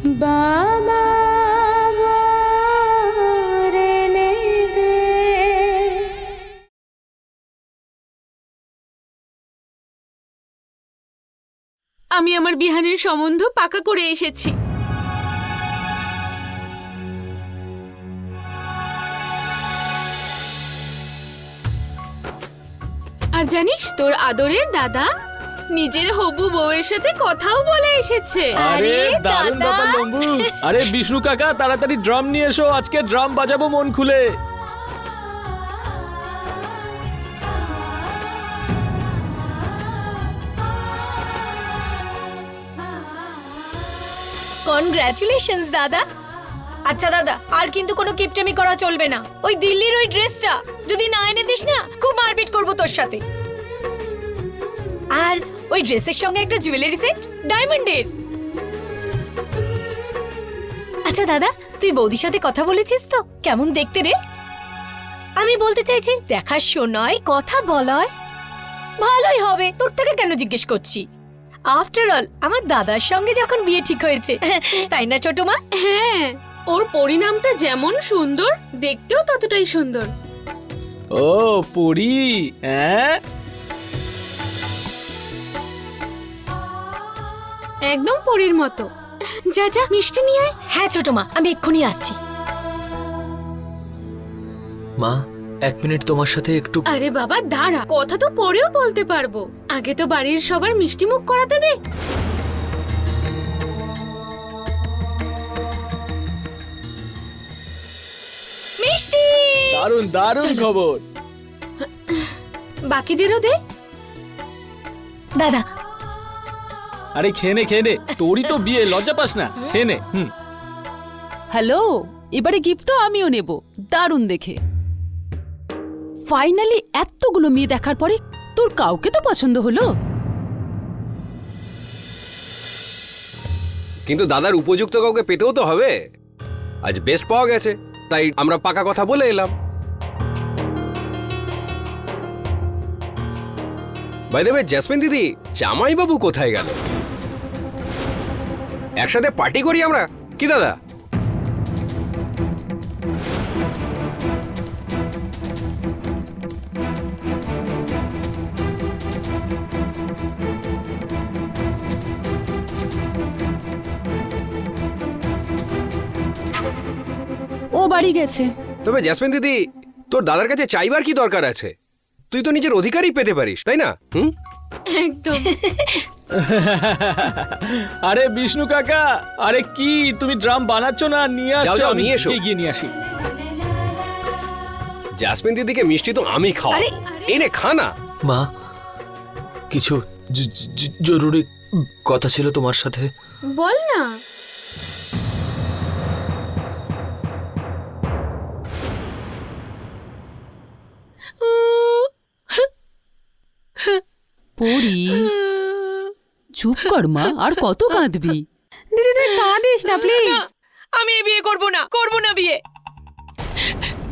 আমি আমার বিহানের সম্বন্ধ পাকা করে এসেছি। আর জানিস তোর আদরের দাদা নিজের হবু বউয়ের সাথে কথাও বলে এসেছে। আরে দারুণ ব্যাপার লম্বু। আরে বিষ্ণু কাকা তাড়াতাড়ি ড্রাম নিয়ে এসো আজকে ড্রাম বাজাবো মন খুলে। কনগ্রাচুলেশনস দাদা। আচ্ছা দাদা আর কিন্তু কোনো কিপটেমি করা চলবে না। ওই দিল্লির ওই ড্রেসটা যদি না এনে দিস না খুব মারপিট করব তোর সাথে। আর ওই ড্রেসের সঙ্গে একটা জুয়েলারি সেট ডায়মন্ডের আচ্ছা দাদা তুই বৌদির সাথে কথা বলেছিস তো? কেমন দেখতে রে? আমি বলতে চাইছি দেখা শোনায় কথা বলায়। ভালোই হবে তোর থেকে কেন জিজ্ঞেস করছি? আফটার অল আমার দাদার সঙ্গে যখন বিয়ে ঠিক হয়েছে তাই না ছোট মা? হ্যাঁ ওর পরিণামটা যেমন সুন্দর দেখতেও ততটাই সুন্দর। ও পরি হ্যাঁ একদম পরীর মতো। যা যা মিষ্টি নিয়ে আয়। হ্যাঁ ছোট মা আমি এক্ষুনি আসছি। মা এক মিনিট তোমার সাথে একটু আরে বাবা দাঁড়া কথা তো পরেও বলতে পারব। আগে তো বাড়ির সবার মিষ্টি মুখ করাতে দে। মিষ্টি! দারুণ দারুণ খবর। বাকিদেরও দে। দাদা আরে খেয়ে নে খেয়ে নে। তোরই তো বিয়ে লজ্জা পাস না। খেয়ে নে হুম। হ্যালো এবারে গিফট তো আমিও নেব। দারুণ দেখে। ফাইনালি এতগুলো মেয়ে দেখার পরে তোর কাউকে তো পছন্দ হলো? কিন্তু দাদার উপযুক্ত কাউকে পেতেও তো হবে। আজ বেস্ট পাওয়া গেছে তাই আমরা পাকা কথা বলে এলাম। বাই দেবে জেসমিন দিদি জামাই বাবু কোথায় গেল? একসাথে পার্টি করি আমরা? কি দাদা? ও বাড়ি গেছে। তবে জেসমিন দিদি তোর দাদার কাছে চাইবার কি দরকার আছে? তুই তো নিজের অধিকারই পেতে পারিস তাই না? হুম? একদম। আরে বিষ্ণু কাকা আরে কি তুমি ড্রাম বানাচ্ছ না নিয়ে আসছো যাও, আমি নিয়ে এসো। গিয়ে নিয়ে আসি। জাসমিন দিদিকে মিষ্টি তো আমি খাওয়া এই নে খা না। মা কিছু জ- জ- জরুরি কথা ছিল তোমার সাথে। বল না। পড়ি চুপ কর মা আর কত কাঁদবি? দিদি তুই কাঁদিস না প্লিজ না, আমি এই বিয়ে করব না করব না বিয়ে।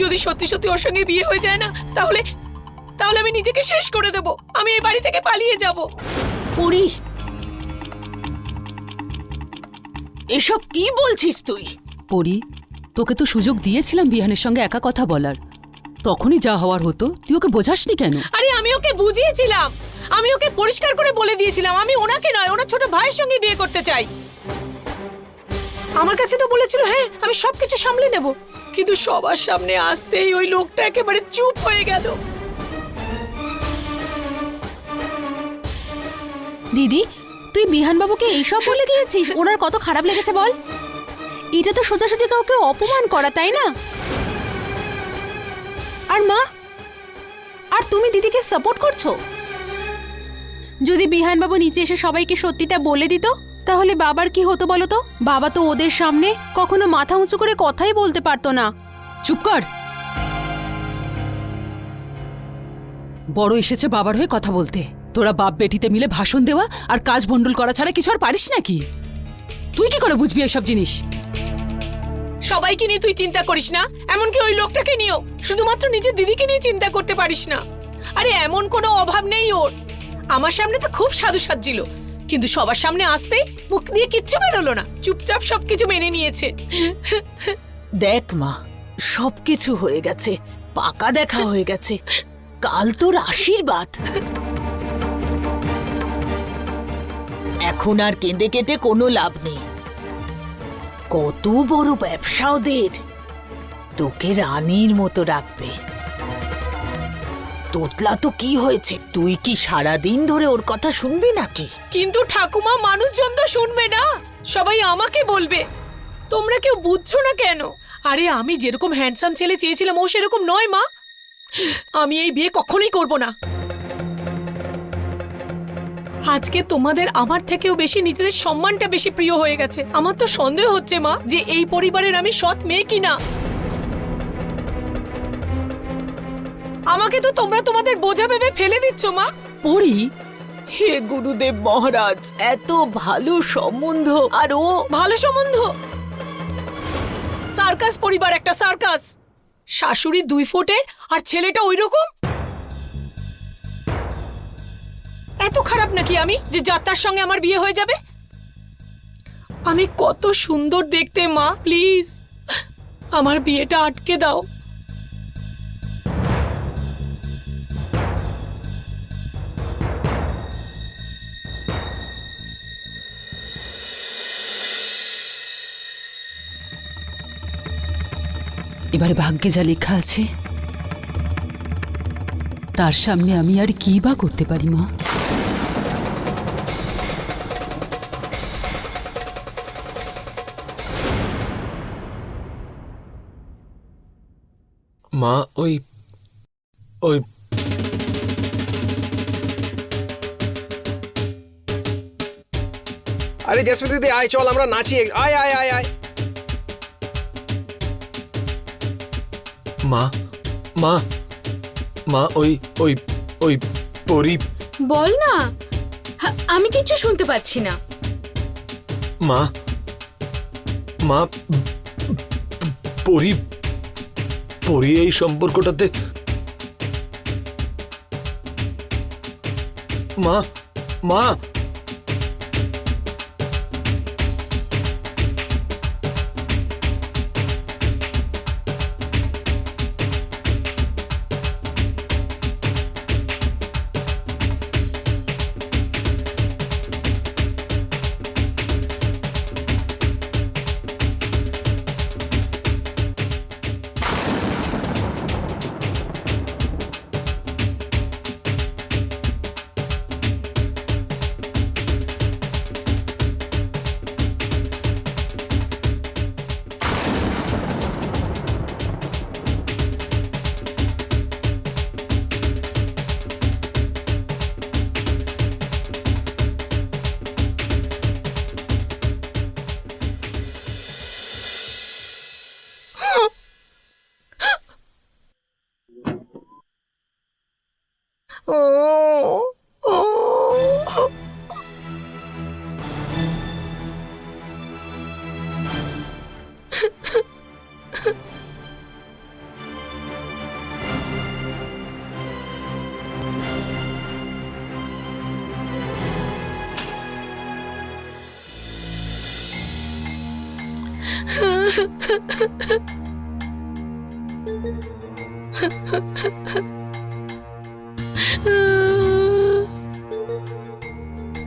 যদি সত্যি সত্যি ওর সঙ্গে বিয়ে হয়ে যায় না তাহলে তাহলে আমি নিজেকে শেষ করে দেব। আমি এই বাড়ি থেকে পালিয়ে যাব। পুরি। এসব কি বলছিস তুই? পড়ি তোকে তো সুযোগ দিয়েছিলাম বিহানের সঙ্গে একা কথা বলার। তখনই যা হওয়ার হতো তুই ওকে বোঝাসনি কেন? আরে আমি ওকে বুঝিয়েছিলাম। আমি ওকে পরিষ্কার করে বলে দিয়েছিলাম আমি ওনাকে নয় ওনার ছোট ভাইয়ের সঙ্গে বিয়ে করতে চাই। আমার কাছে তো বলেছিল হ্যাঁ আমি সবকিছু সামলে নেব। কিন্তু সবার সামনে আসতেই ওই লোকটা একেবারে চুপ হয়ে গেল। দিদি তুই বিহানবাবুকে এইসব বলে দিয়েছিস? ওনার কত খারাপ লেগেছে বল। এটা তো সোজাসুজি কাউকে অপমান করা তাই না? আর মা আর তুমি দিদিকে সাপোর্ট করছ? যদি বিহানবাবু নিচে এসে সবাইকে সত্যিটা বলে দিত তাহলে বাবার কি হতো বলো তো? বাবা তো ওদের সামনে কখনো মাথা উঁচু করে কথাই বলতে পারতো না। চুপ কর। বড় এসেছে বাবার হয়ে কথা বলতে। তোরা বাপ বেটিতে মিলে ভাষণ দেওয়া আর কাজ ভণ্ডুল করা ছাড়া কিছু আর পারিস নাকি? তুই কি করে বুঝবি এসব জিনিস? সবাইকে নিয়ে তুই চিন্তা করিস না এমনকি ওই লোকটাকে নিয়েও। শুধুমাত্র নিজের দিদিকে নিয়ে চিন্তা করতে পারিস না। আরে এমন কোনো অভাব নেই ওর। আমার সামনে তো খুব সাধু সাজছিল কিন্তু সবার সামনে আসতেই মুখ দিয়ে কিচ্ছু বেরোলো না। চুপচাপ সবকিছু মেনে নিয়েছে। দেখ মা, সবকিছু হয়ে গেছে। পাকা দেখা হয়ে গেছে। কাল তোর আশীর্বাদ। এখন আর কেঁদে কেটে কোনো লাভ নেই। কত বড় ব্যবসা ওদের। তোকে রানীর মতো রাখবে। তোতলা তো কি হয়েছে? তুই কি সারাদিন ধরে ওর কথা শুনবি নাকি? কিন্তু ঠাকুমা, মানুষজন তো শুনবে না। সবাই আমাকে বলবে। তোমরা কেউ বুঝছ না কেন? আরে, আমি যেরকম হ্যান্ডসাম ছেলে চেয়েছিলাম, ও সেরকম নয়, মা। আমি এই বিয়ে কখনোই করব না। আজকে তোমাদের আমার থেকেও বেশি নিজেদের সম্মানটা বেশি প্রিয় হয়ে গেছে। আমার তো সন্দেহ হচ্ছে, মা, যে এই পরিবারের আমি সৎ মেয়ে কিনা। আমাকে তো তোমরা তোমাদের বোঝা ভেবে ফেলে দিচ্ছ মা। পড়ি? হে গুরুদেব মহারাজ এত ভালো সম্বন্ধ আর ও ভালো সম্বন্ধ। সার্কাস পরিবার একটা সার্কাস। শাশুড়ি দুই ফুটের আর ছেলেটা ওই রকম এত খারাপ নাকি আমি যে যাত্রার সঙ্গে আমার বিয়ে হয়ে যাবে? আমি কত সুন্দর দেখতে মা প্লিজ। আমার বিয়েটা আটকে দাও। এবারে ভাগ্যে যা লেখা আছে, তার সামনে আমি আর কি বা করতে পারি, মা? মা, ওই ওই আরে জেসমিন দিদি, আয়, চল, আমরা নাচি। আয় আয় আয় আয়। মা মা মা ওই ওই ওই পরি বল না। আমি কিছু শুনতে পাচ্ছি না। মা মা পরি পরি এই সম্পর্কটাতে মা মা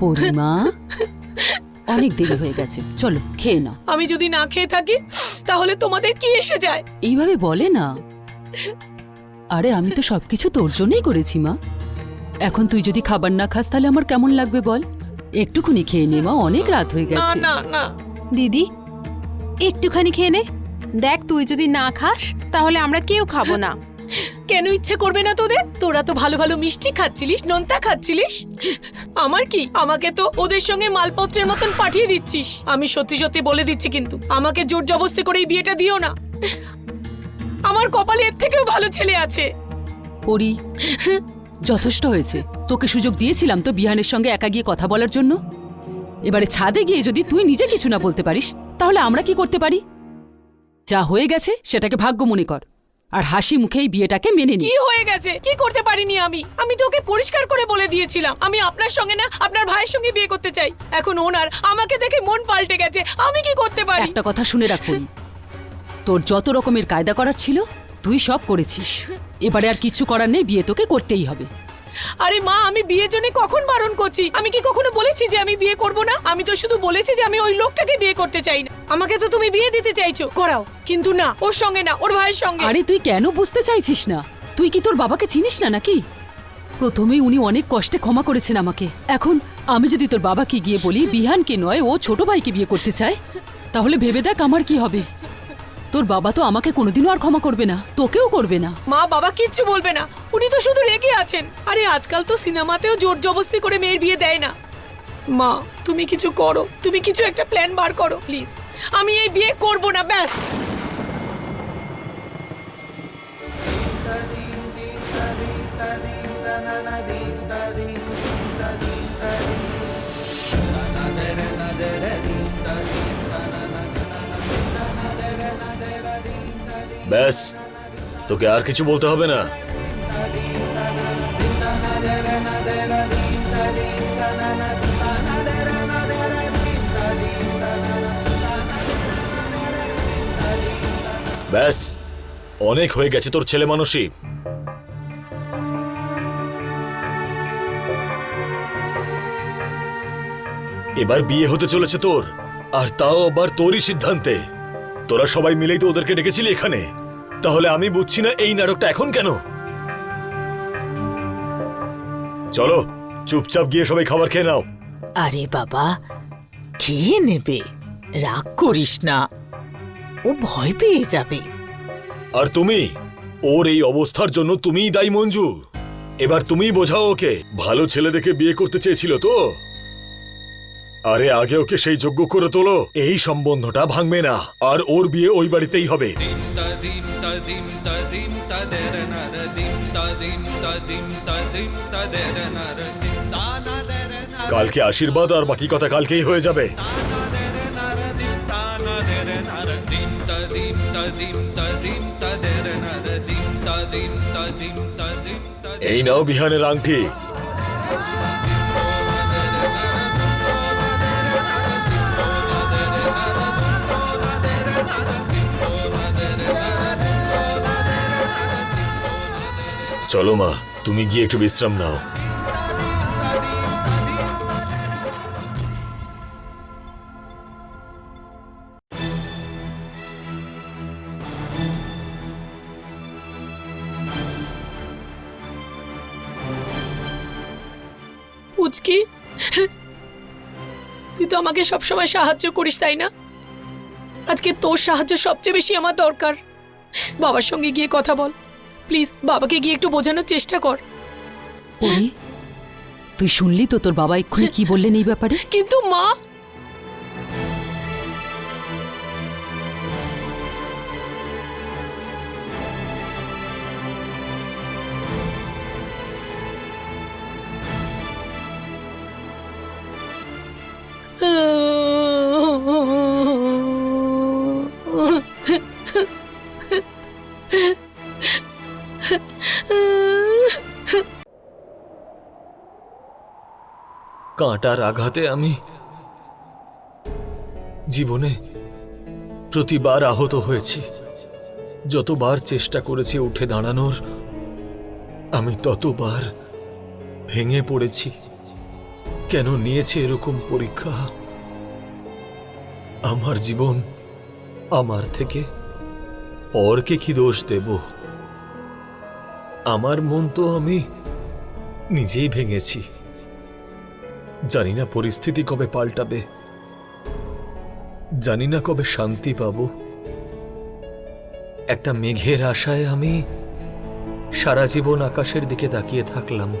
পরিমা অনেক দেরি হয়ে গেছে। চলো খেয়ে নাও। আমি যদি না খেয়ে থাকি তাহলে তোমাদের কি এসে যায়? এইভাবে বলে না। আরে আমি তো সবকিছু তোর জন্যই করেছি মা। এখন তুই যদি খাবার না খাস তাহলে আমার কেমন লাগবে বল? একটুখানি খেয়ে নে মা অনেক রাত হয়ে গেছে। না না দিদি একটুখানি খেয়ে নে। দেখ তুই যদি না খাস তাহলে আমরা কেউ খাব না। কেন ইচ্ছে করবে না তোদের? তোরা তো ভালো ভালো মিষ্টি খাচ্ছিলিস নোনতা খাচ্ছিলিস। আমার কি? আমাকে তো ওদের সঙ্গে মালপত্রের মতন পাঠিয়ে দিচ্ছিস। আমি সত্যি সত্যি বলে দিচ্ছি কিন্তু আমাকে জোর জবস্তি করে এই বিয়েটা দিও না। আমার কপালে এর থেকেও ভালো ছেলে আছে। পরি যথেষ্ট হয়েছে। তোকে সুযোগ দিয়েছিলাম তো বিহানের সঙ্গে একা গিয়ে কথা বলার জন্য। এবারে ছাদে গিয়ে যদি তুই নিজে কিছু না বলতে পারিস তাহলে আমরা কি করতে পারি? যা হয়ে গেছে সেটাকে ভাগ্য মনে কর। আর হাসি মুখে এই বিয়েটাকে মেনে নি। কি হয়ে গেছে? কি করতে পারিনি আমি? আমি তো ওকে পরিষ্কার করে বলে দিয়েছিলাম। আমি আপনার সঙ্গে না আপনার ভাইয়ের সঙ্গে বিয়ে করতে চাই। এখন ওনার আমাকে দেখে মন পাল্টে গেছে। আমি কি করতে পারি? একটা কথা শুনে রাখুন তোর যত রকমের কায়দা করার ছিল তুই সব করেছিস। এবারে আর কিছু করার নেই বিয়ে তোকে করতেই হবে। আরে মা, আমি বিয়ের জন্য কখন বারণ করছি? আমি কি কখনো বলেছি যে আমি বিয়ে করব না? আমি তো শুধু বলেছি যে আমি ওই লোকটাকে বিয়ে করতে চাই না। আমাকে তো তুমি বিয়ে দিতে চাইছো। করাও। কিন্তু না, ওর সঙ্গে না, ওর ভাইয়ের সঙ্গে। আরে তুই কেন বুঝতে চাইছিস না? তুই কি তোর বাবাকে চিনিস না নাকি? প্রথমেই উনি অনেক কষ্টে ক্ষমা করেছেন আমাকে। এখন আমি যদি তোর বাবাকে গিয়ে বলি, বিহানকে নয়, ও ছোট ভাইকে বিয়ে করতে চায়, তাহলে ভেবে দেখ আমার কি হবে। তোর বাবা তো আমাকে কোনোদিনও আর ক্ষমা করবে না তোকেও করবে না মা বাবা কিচ্ছু বলবে না উনি তো শুধু রেগে আছেন আরে আজকাল তো সিনেমাতেও জোর জবস্তি করে মেয়ের বিয়ে দেয় না মা তুমি কিছু করো তুমি কিছু একটা প্ল্যান বার করো প্লিজ আমি এই বিয়ে করব না ব্যাস ব্যাস, তোকে আর কিছু বলতে হবে না। ব্যাস, অনেক হয়ে গেছে তোর ছেলে মানুষই। এবার বিয়ে হতে চলেছে তোর, আর তাও আবার তোরই সিদ্ধান্তে। তোরা সবাই মিলেই তো ওদেরকে ডেকেছিলি এখানে। তাহলে আমি বুঝছি না এই নাটকটা এখন কেন? চলো চুপচাপ গিয়ে সবাই খাবার খেয়ে নাও। আরে বাবা খেয়ে নেবে। রাগ করিস না। ও ভয় পেয়ে যাবে। আর তুমি? ওর এই অবস্থার জন্য তুমিই দায়ী মঞ্জু। এবার তুমিই বোঝাও ওকে। ভালো ছেলে দেখে বিয়ে করতে চেয়েছিল তো? আরে আগে ওকে সেই যোগ্য করে তোলো এই সম্বন্ধটা ভাঙবে না আর ওর বিয়ে ওই বাড়িতেই হবে কালকে আশীর্বাদ আর বাকি কথা কালকেই হয়ে যাবে এই নাও বিহানের আংটি চলো মা, তুমি গিয়ে একটু বিশ্রাম নাও। পুচকি, তুই তো আমাকে সবসময় সাহায্য করিস, তাই না? আজকে তোর সাহায্য সবচেয়ে বেশি আমার দরকার। বাবার সঙ্গে গিয়ে কথা বল। প্লিজ বাবাকে গিয়ে একটু বোঝানোর চেষ্টা কর। তুই শুনলি তো তোর বাবা এক্ষুনি কি বললেন এই ব্যাপারে? কিন্তু মা কাঁটার আঘাতে আমি জীবনে প্রতিবার আহত হয়েছি। যতবার চেষ্টা করেছি উঠে দাঁড়ানোর, আমি ততবার ভেঙে পড়েছি। কেন নিয়েছে এরকম পরীক্ষা? আমার জীবন আমার থেকে পরকে কি দোষ দেব? আমার মন তো আমি নিজেই ভেঙেছি। জানি না পরিস্থিতি কবে পাল্টাবে। জানি না কবে শান্তি পাবো। একটা মেঘের আশায় আমি সারা জীবন আকাশের দিকে তাকিয়ে থাকলাম।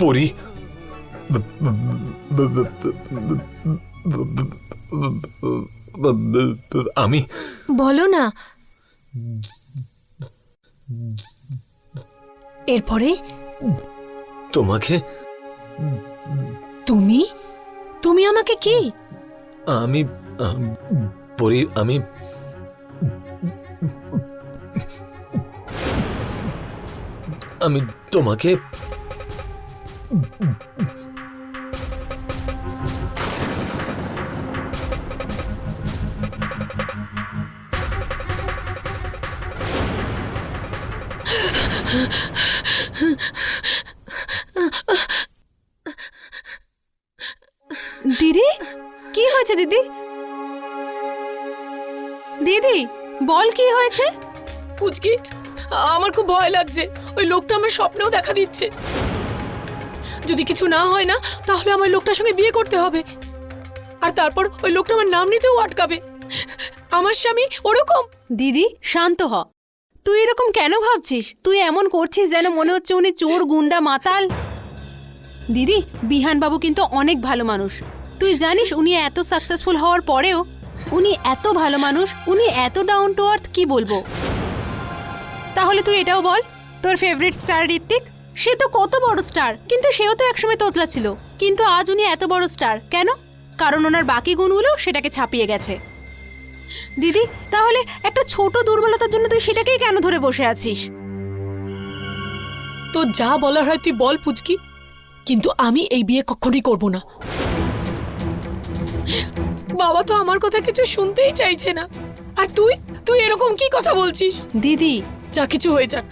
பொறி b b b b b b b b b আমি? বলো না। এরপরে? তোমাকে? তুমি? তুমি আমাকে কি? আমি পরি আমি। আমি তোমাকে। দিদি? কি হয়েছে দিদি? দিদি বল কি হয়েছে? পুচকি আমার খুব ভয় লাগছে। ওই লোকটা আমার স্বপ্নেও দেখা দিচ্ছে। যদি কিছু না হয় না তাহলে আমার লোকটার সঙ্গে বিয়ে করতে হবে। আর তারপর ওই লোকটা আমার নাম নিতেও আটকাবে। আমার স্বামী ওরকম। দিদি শান্ত হ। তুই এরকম কেন ভাবছিস? তুই এমন করছিস যেন মনে হচ্ছে উনি চোর, গুন্ডা, মাতাল। দিদি বিহান বাবু কিন্তু অনেক ভালো মানুষ। তুই জানিস উনি এত সাকসেসফুল হওয়ার পরেও উনি এত ভালো মানুষ, উনি এত ডাউন টু আর্থ কি বলব? তাহলে তুই এটাও বল, তোর ফেভারিট স্টার ঋত্বিক? সে তো কত বড় স্টার কিন্তু সেও তো একসময় তোতলা ছিল। কিন্তু আজ উনি এত বড় স্টার কেন? কারণ ওনার বাকি গুণগুলো সেটাকে ছাপিয়ে গেছে। দিদি তাহলে একটা ছোট দুর্বলতার জন্য তুই সেটাকেই কেন ধরে বসে আছিস? তো যা বলার হয় তুই বল পুচকি। কিন্তু আমি এই বিয়ে কখনোই করব না। বাবা তো আমার কথা কিছু শুনতেই চাইছে না। আর তুই তুই এরকম কি কথা বলছিস? দিদি। যা কিছু হয়ে যাক।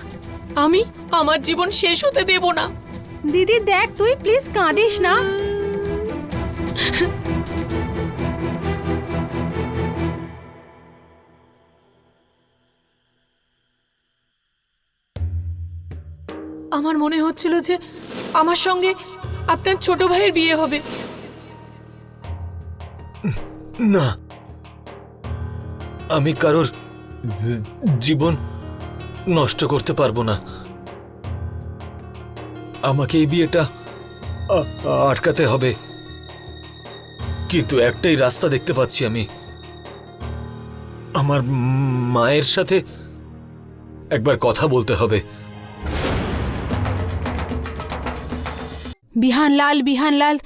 আমি আমার জীবন শেষ হতে দেব না। দিদি দেখ তুই প্লিজ কাঁদিস না। আমার মনে হচ্ছিল যে আমার সঙ্গে আপনার ছোট ভাইয়ের বিয়ে হবে। না। আমি কারোর জীবন নষ্ট করতে পারব না। আমাকে এই বিয়েটা আটকাতে হবে। কিন্তু একটাই রাস্তা দেখতে পাচ্ছি আমি। আমার মায়ের সাথে একবার কথা বলতে হবে। বিহান লাল বিহান লাল।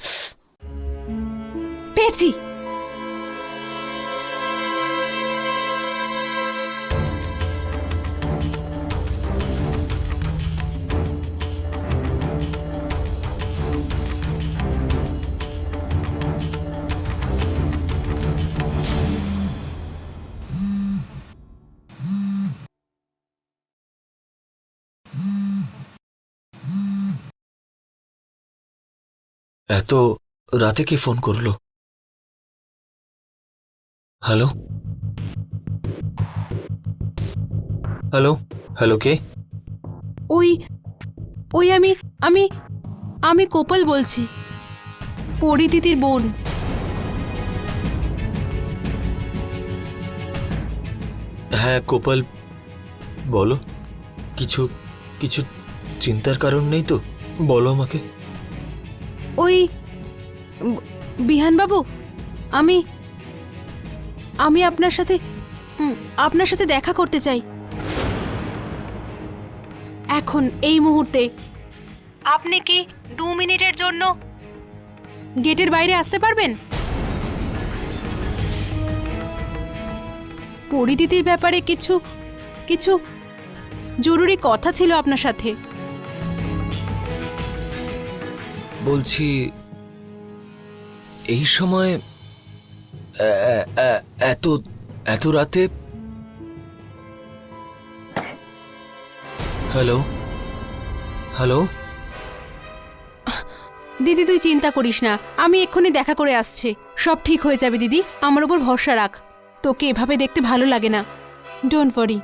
পেয়েছি। এত রাতে কে ফোন করল? হ্যালো? হ্যালো? হ্যালো কে? ওই ওই আমি আমি আমি কোপাল বলছি। পরিদিদির বোন। হ্যাঁ কোপাল বলো। কিছু কিছু চিন্তার কারণ নেই তো? বলো আমাকে। ওই বিহান বাবু আমি আমি আপনার সাথে আপনার সাথে দেখা করতে চাই। এখন এই মুহূর্তে আপনি কি দু মিনিটের জন্য গেটের বাইরে আসতে পারবেন? পরিদিদির ব্যাপারে কিছু কিছু জরুরি কথা ছিল আপনার সাথে। বলছি, এই সময় এত এত রাতে? হ্যালো? হ্যালো? দিদি, তুই চিন্তা করিস না। আমি এক্ষুনি দেখা করে আসছি। সব ঠিক হয়ে যাবে, দিদি। আমার উপর ভরসা রাখ। তোকে এভাবে দেখতে ভালো লাগে না। Don't worry